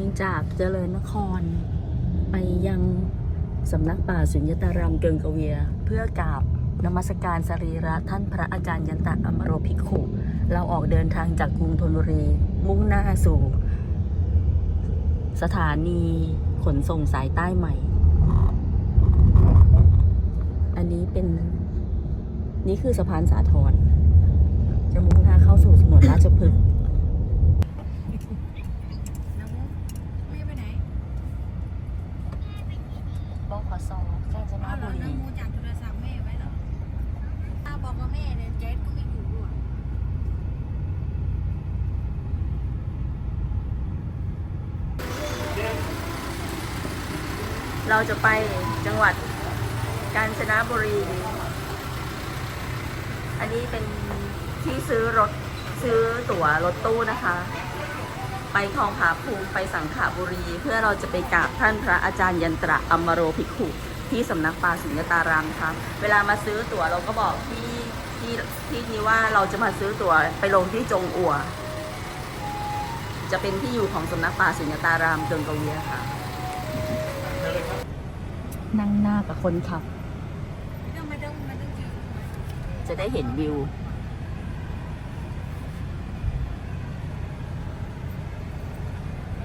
างจากเจริญนคร ไปยังสำนักป่าสุญญตารามเกิงกะเวีย เพื่อกราบนมัสการสรีระท่านพระอาจารย์ยันตะอมโรภิกขุ เราออกเดินทางจากกรุงธนบุรี มุ่งหน้าสู่ สถานีขนส่งสายใต้ใหม่ อันนี้เป็น นี่คือสะพานสาทรจะมุ่งหน้าเข้าสู่ถนนราชพฤกษ์ น้องแม่ไปไหน บขสกาญจน เอาเหร บุ อน้ รี องมูจากโทรศัพท์แม่ไว้เหรอถ้าบอกว่าแม่เนี่ยเจ๊ก็ไม่อยู่ด้วย เราจะไปจังหวัดกาญจนบุรี อันนี้เป็นที่ซื้อรถซื้อตั๋วรถตู้นะคะ ไปคลองผาภูมิไปสังขบุรี เพื่อเราจะไปกราบท่านพระอาจารย์ยันตระอมโรภิกขุที่สำนักป่าสุญญตารามค่ะเวลามาซื้อตั๋วเราก็บอกที่ที่ที่นี้ว่าเราจะมาซื้อตั๋วไปลงที่จงอัว จะเป็นที่อยู่ของสำนักป่าสุญญตารามเกิงกเวียค่ะ นั่งหน้ากับคนขับ จะได้เห็นวิว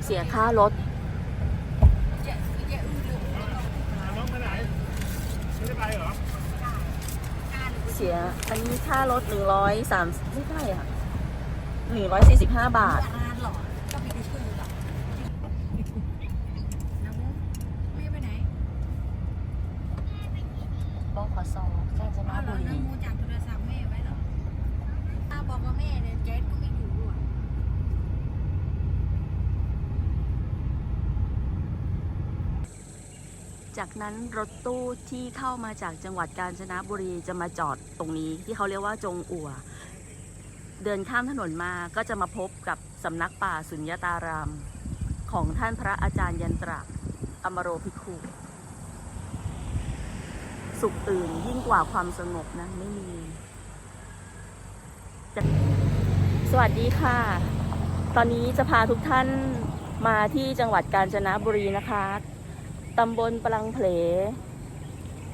เสียค่ารถเจ๊เจ๊อื้อเลยน้องไปไหน ไม่ได้ไปเหรอ เสีย อันนี้ค่ารถหนึ่งร้อยสามไม่ใช่อะหนึ่งร้อยสี่สิบห้าบาทานหรอก็มีแต่ชื่อหรอน้องแม่ไปไหน บขสกาญจนเอาเหรบุอน้รีองมูจากโทรศัพท์แม่ไว้เหรอถ้าบอกว่าแม่เนี่ยเจ๊ก็ไม่อยู่ด้วยจากนั้นรถตู้ที่เข้ามาจากจังหวัดกาญจนบุรีจะมาจอดตรงนี้ ที่เขาเรียกว่าจงอัว เดินข้ามถนนมาก็จะมาพบกับสำนักป่าสุญญตาราม ของท่านพระอาจารย์ยันตระอมโรภิกขุ สุขอื่นยิ่งกว่าความสงบนะไม่มี สวัสดีค่ะ ตอนนี้จะพาทุกท่านมาที่จังหวัดกาญจนบุรีนะคะตำบลปลังเพล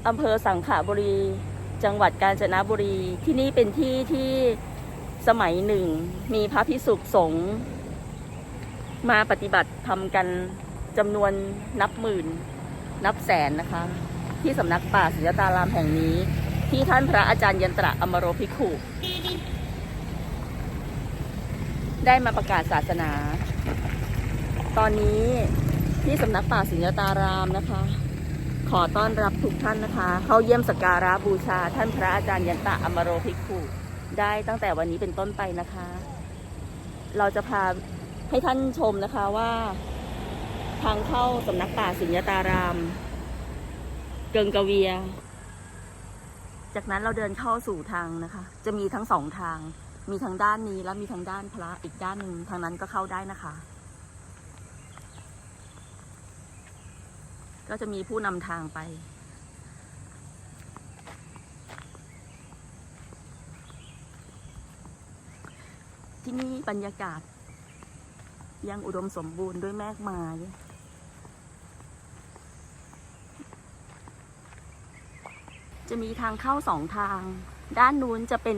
อำเภอสังขบุรี จังหวัดกาญจนบุรี ที่นี่เป็นที่ที่สมัยหนึ่ง มีพระพิสุสงฆ์มาปฏิบัติทำกันจำนวนนับหมื่น นับแสนนะคะ ที่สำนักป่าศิลตารามแห่งนี้ ที่ท่านพระอาจารย์ยันตระอมโรภิกขุได้มาประกาศศาสนา ตอนนี้ที่สำนักป่าสิญญตารามนะคะ ขอต้อนรับทุกท่านนะคะ เข้าเยี่ยมสักการะบูชา ท่านพระอาจารย์ยันตะอมโรภิกขุได้ตั้งแต่วันนี้เป็นต้นไปนะคะ เราจะพาให้ท่านชมนะคะว่า ทางเข้าสำนักป่าสิญญตาราม เกิงกะเวีย จากนั้นเราเดินเข้าสู่ทางนะคะ จะมีทั้งสองทาง มีทางด้านนี้และมีทางด้านพระอีกด้านหนึ่งทางนั้นก็เข้าได้นะคะ ก็จะมีผู้นำทางไปที่นี่บรรยากาศยังอุดมสมบูรณ์ด้วยแมกไม้ จะมีทางเข้าสองทาง ด้านนู้นจะเป็น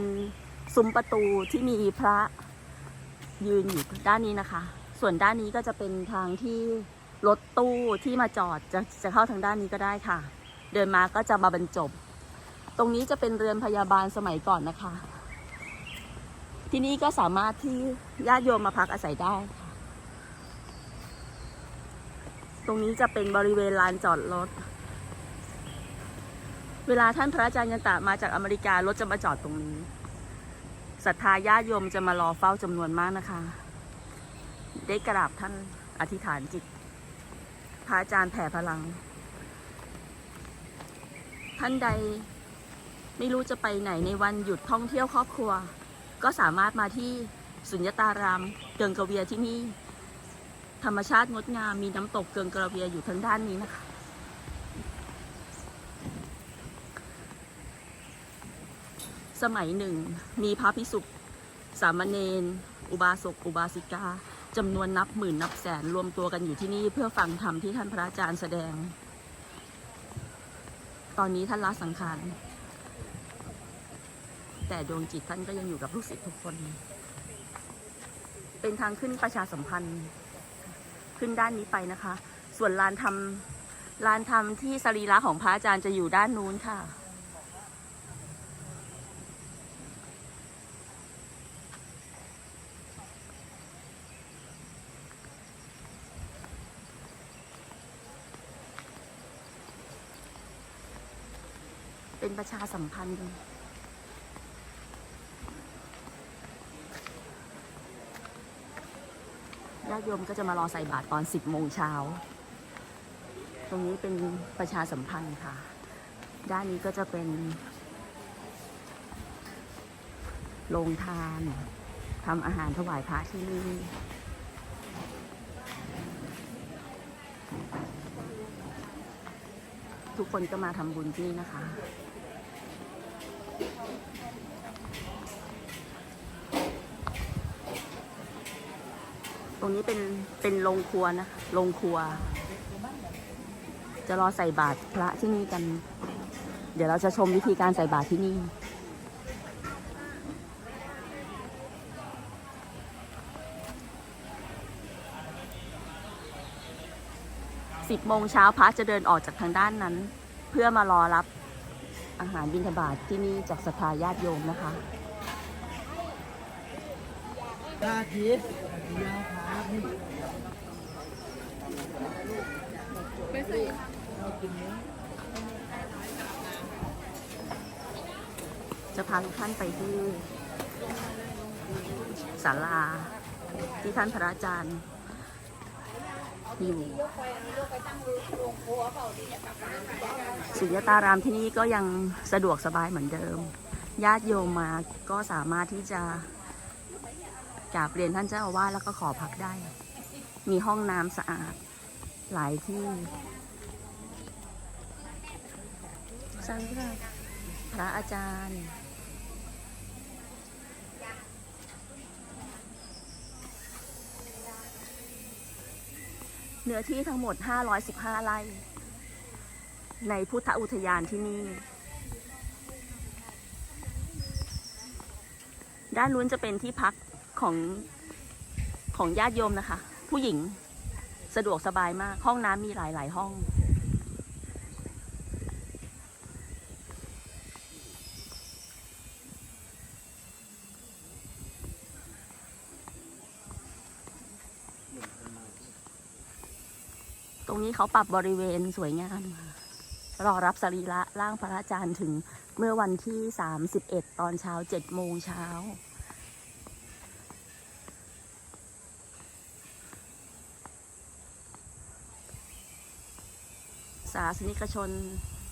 ซุ้มประตูที่มีพระยืนอยู่ด้านนี้นะคะ ส่วนด้านนี้ก็จะเป็นทางที่รถตู้ที่มาจอดจะจะเข้าทางด้านนี้ก็ได้ค่ะ เดินมาก็จะมาบรรจบ ตรงนี้จะเป็นเรือนพยาบาลสมัยก่อนนะคะ ที่นี่ก็สามารถที่ญาติโยมมาพักอาศัยได้ค่ะ ตรงนี้จะเป็นบริเวณลานจอดรถ เวลาท่านพระอาจารย์ยันตะมาจากอเมริการถจะมาจอดตรงนี้ศรัทธาญาติโยมจะมารอเฝ้าจำนวนมากนะคะ ได้กราบท่านอธิษฐานจิต พระอาจารย์แผ่พลัง ท่านใดไม่รู้จะไปไหนในวันหยุดท่องเที่ยวครอบครัว ก็สามารถมาที่สุญญตารามเกิงกระเวียที่นี่ ธรรมชาติงดงามมีน้ำตกเกิงกระเวียอยู่ทางด้านนี้นะคะ สมัยหนึ่ง มีพระพิสุสามเณรอุบาสกอุบาสิกาจำนวนนับหมื่นนับแสนรวมตัวกันอยู่ที่นี่เพื่อฟังธรรมที่ท่านพระอาจารย์แสดง ตอนนี้ท่านละสังขาร แต่ดวงจิตท่านก็ยังอยู่กับลูกศิษย์ทุกคน เป็นทางขึ้นประชาสัมพันธ์ ขึ้นด้านนี้ไปนะคะ ส่วนลานธรรมลานธรรมที่สรีระของพระอาจารย์จะอยู่ด้านนู้นค่ะ เป็นประชาสัมพันธ์ญาติโยมก็จะมารอใส่บาตรตอน10โมงเช้า ตรงนี้เป็นประชาสัมพันธ์ค่ะ ด้านนี้ก็จะเป็นโรงทานทำอาหารถวายพระที่นี่ทุกคนก็มาทำบุญที่นี่นะคะ รงนี้เป็นเป็นโรงครัวนะโรงครัว จะรอใส่บาตรพระที่นี่กัน เดี๋ยวเราจะชมวิธีการใส่บาตรที่นี่สิบโมงเช้าพระจะเดินออกจากทางด้านนั้น เพื่อมารอรับอาหารบิณฑบาตที่นี่จากสภาญาติโยมนะคะ ตาทิพย์ยาพาพี่จะพาทุกท่านไปที่ศาลา ที่ท่านพระอาจารย์อยู่สุญญตารามที่นี่ก็ยังสะดวกสบายเหมือนเดิม ญาติโยมมาก็สามารถที่จะ กราบเรียนท่านเจ้าอาวาสแล้วก็ขอพักได้ มีห้องน้ำสะอาด หลายที่สำหรับพระอาจารย์เนื้อที่ทั้งหมด 515 ไร่ ในพุทธอุทยานที่นี่ ด้านนู้นจะเป็นที่พัก ของของญาติโยมนะคะ ผู้หญิงสะดวกสบายมาก ห้องน้ำมีหลาย ๆ ห้อง ตรงนี้เขาปรับบริเวณสวยงามรอรับสรีระร่างพระอาจารย์ถึงเมื่อวันที่ 31 ตอนเช้า 7 โมงเช้า ศาสนิกชน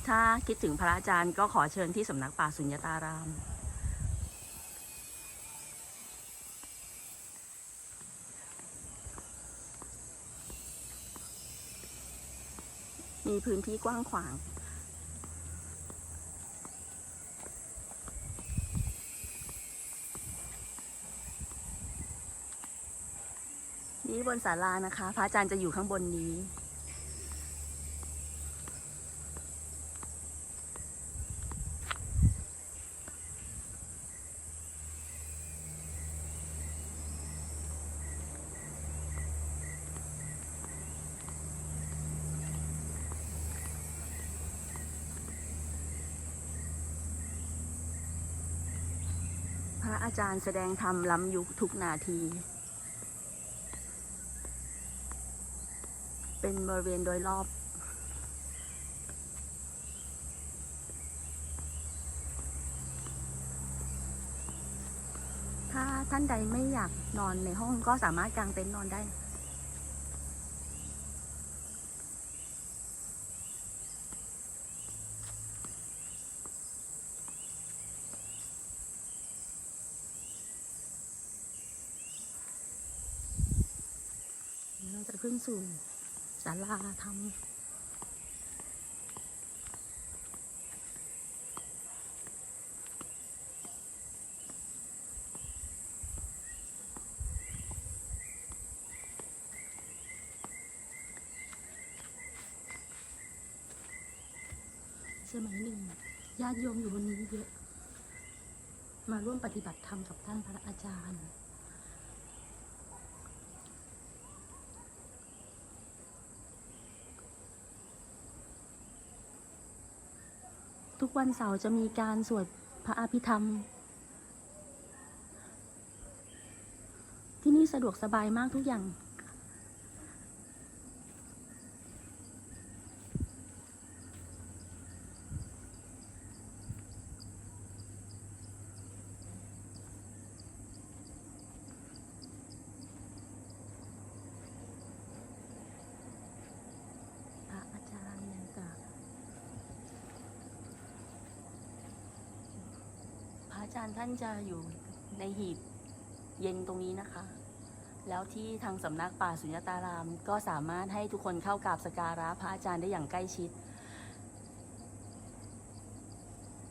ถ้าคิดถึงพระอาจารย์ก็ขอเชิญที่สำนักป่าสุญญตาราม มีพื้นที่กว้างขวางนี่บนศาลานะคะ พระอาจารย์จะอยู่ข้างบนนี้ ระอาจารย์แสดงธรรมล้ำยุคทุกนาที เป็นบริเวณโดยรอบถ้าท่านใดไม่อยากนอนในห้องก็สามารถกางเต็นท์นอนได้ เราจะขึ้นสู่ศาลาธรรมสมัยหนึ่งญาติโยมอยู่บนนี้เยอะ มาร่วมปฏิบัติธรรมกับท่านพระอาจารย์ กวันเสาร์จะมีการสวดพระอภิธรรม ที่นี่สะดวกสบายมากทุกอย่าง พระอาจารย์ยังกับพระอา จารย์ท่านจะอยู่ในหีบเย็นตรงนี้นะคะ แล้วที่ทางสำนักป่าสุญญตาราม ก็สามารถให้ทุกคนเข้ากราบสการะพระอาจารย์ได้อย่างใกล้ชิด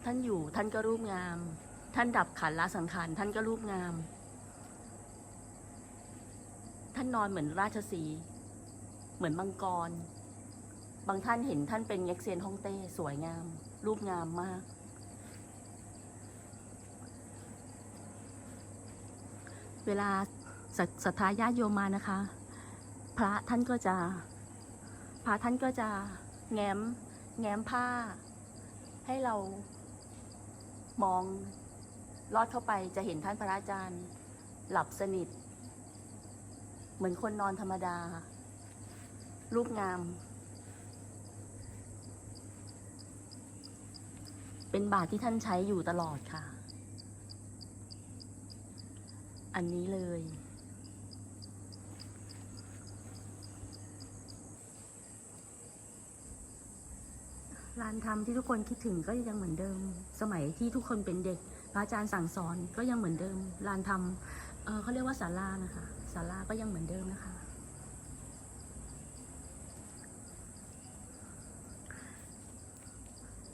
ท่านอยู่ท่านก็รูปงาม ท่านดับขันละสังขารท่านก็รูปงาม ท่านนอนเหมือนราชสีห์เหมือนมังกร บางท่านเห็นท่านเป็นเง็กเซียนฮ่องเต้สวยงาม รูปงามมาก เวลาศรัทศรัทธาญาติโยมมานะคะ พระท่านก็จะพระท่านก็จะแง้มแง้มผ้า ให้เรามองลอดเข้าไปจะเห็นท่านพระอาจารย์ หลับสนิท เหมือนคนนอนธรรมดา รูปงาม เป็นบาทที่ท่านใช้อยู่ตลอดค่ะ อันนี้เลยลานธรรมที่ทุกคนคิดถึงก็ยังเหมือนเดิม สมัยที่ทุกคนเป็นเด็กพระอาจารย์สั่งสอนก็ยังเหมือนเดิมลานธรรมเเขาเรียกว่าศาลานะคะศาลาก็ยังเหมือนเดิมนะคะ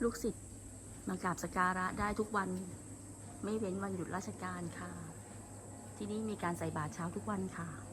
ลูกศิษย์มากราบสกการะได้ทุกวันไม่เว้นวันหยุดราชการค่ะ ที่นี่มีการใส่บาตรเช้าทุกวันค่ะ